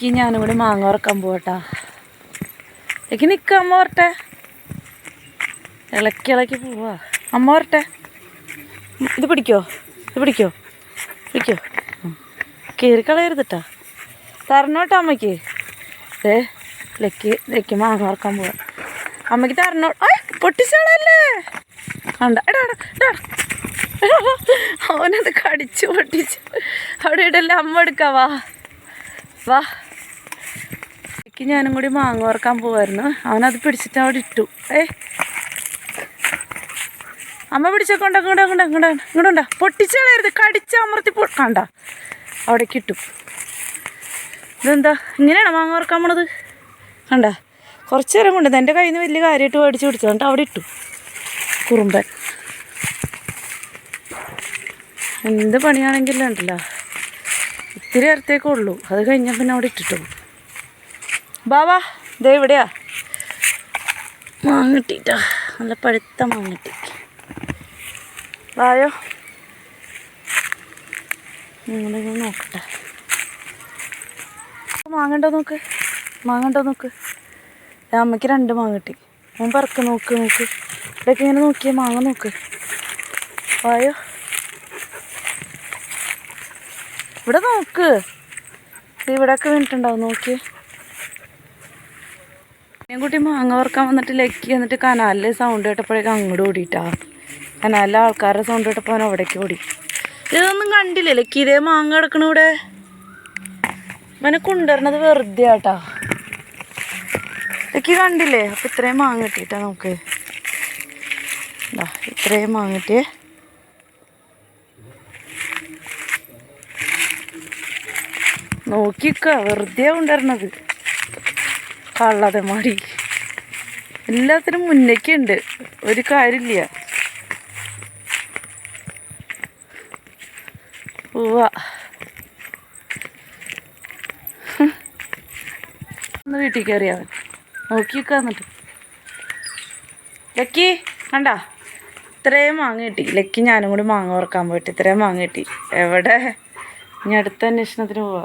Lucky ഞാനും കൂടി മാങ്ങ ഉറക്കാൻ പോകട്ടാ ലക്കി നിൽക്ക അമ്മ വരട്ടെ. ഇളക്കി ഇളക്കി പോവാ. അമ്മ വരട്ടെ. ഇത് പിടിക്കോ? ഇത് പിടിക്കോ? പിടിക്കോ? കയറി കളയരുതിട്ടാ. തരണോട്ടോ അമ്മയ്ക്ക്. ഏ ലക്കി ലക്കി മാങ്ങ ഉറക്കാൻ പോവാ. അമ്മയ്ക്ക് തരണോ ഏ പൊട്ടിച്ചാളല്ലേ? കണ്ട എടാ എടാ. അവനത് കടിച്ചു പൊട്ടിച്ചു. അവിടെ ഇടല്ലേ അമ്മ എടുക്കാം വാ. വാ. എനിക്ക് ഞാനും കൂടി മാങ്ങ ഓർക്കാൻ പോവായിരുന്നു. അവനത് പിടിച്ചിട്ട് അവിടെ ഇട്ടു. ഏ? അമ്മ പിടിച്ചൊക്കെ ഉണ്ടാ? ഇങ്ങോട്ട് ഇങ്ങോട്ട് ഇങ്ങോട്ട് ഇങ്ങോട്ടുണ്ടാ പൊട്ടിച്ചളയരുത്. കടിച്ച് അമർത്തി കണ്ട. അവിടെ കിട്ടു ഇതെന്താ? ഇങ്ങനെയാണോ മാങ്ങ ഓർക്കാൻ പോണത്? കണ്ട? കുറച്ച് നേരം കൊണ്ട് എന്റെ കയ്യിൽ നിന്ന് വലിയ കാര്യമായിട്ട് മേടിച്ച് പിടിച്ചു എന്നിട്ട് അവിടെ ഇട്ടു. കുറുമ്പൻ. എന്ത് പണിയാണെങ്കിലും ഉണ്ടല്ലോ. ഇത്തിരി നേരത്തേക്കേ ഉള്ളൂ. അത് കഴിഞ്ഞാൽ പിന്നെ അവിടെ ഇട്ടിട്ടു ബാവാ ദേ ഇവിടെയാ. മാങ്ങിട്ടിട്ടാ നല്ല പഴുത്ത മാങ്ങിട്ടി വായോ. നിങ്ങളിങ്ങനെ നോക്കട്ടെ. മാങ്ങണ്ടോ നോക്ക്? മാങ്ങണ്ടോ നോക്ക്? അമ്മയ്ക്ക് രണ്ട് മാങ്ങ കിട്ടി. ഞാൻ പറക്ക് നോക്ക് നോക്ക്. ഇവിടെയൊക്കെ ഇങ്ങനെ നോക്കിയ മാങ്ങ നോക്ക്. വായോ. ഇവിടെ നോക്ക്. ഇവിടെയൊക്കെ വീണിട്ടുണ്ടാവും നോക്കിയേ. കുട്ടി മാങ്ങ വറുക്കാൻ വന്നിട്ട് ലക്കി എന്നിട്ട് കനാലിലെ സൗണ്ട് കേട്ടപ്പോഴേക്കും അങ്ങോട്ട് ഓടിയിട്ടാ കനാലിലെ ആൾക്കാരുടെ സൗണ്ട് കേട്ടപ്പോൾ അവൻ അവിടേക്ക് ഓടി. ഇതൊന്നും കണ്ടില്ലേ? ലക്കി ഇതേ മാങ്ങ കിടക്കണ ഇവിടെ. അവനെ കൊണ്ടുവരണത് വെറുതെ ആട്ടാ. ലക്കി കണ്ടില്ലേ? അപ്പം ഇത്രയും മാങ്ങ കിട്ടിയിട്ടാ നമുക്ക്. ഇത്രയും മാങ്ങ കിട്ടിയേ. നോക്കിക്ക വെറുതെ കൊണ്ടുവരണത് കള്ളതെ മാറി. എല്ലാത്തിനും മുന്നേക്കുണ്ട് ഒരു കാര്യമില്ല. ഒന്ന് വീട്ടിൽ കയറിയാവൻ നോക്കി വെക്കാന്നിട്ട് ലക്കി കണ്ട? ഇത്രയും മാങ്ങ കിട്ടി. ലക്കി ഞാനും കൂടി മാങ്ങ ഓർക്കാൻ പോയിട്ട് ഇത്രയും മാങ്ങ കിട്ടി. എവിടെ? ഇനി അടുത്ത അന്വേഷണത്തിന് പോവാ.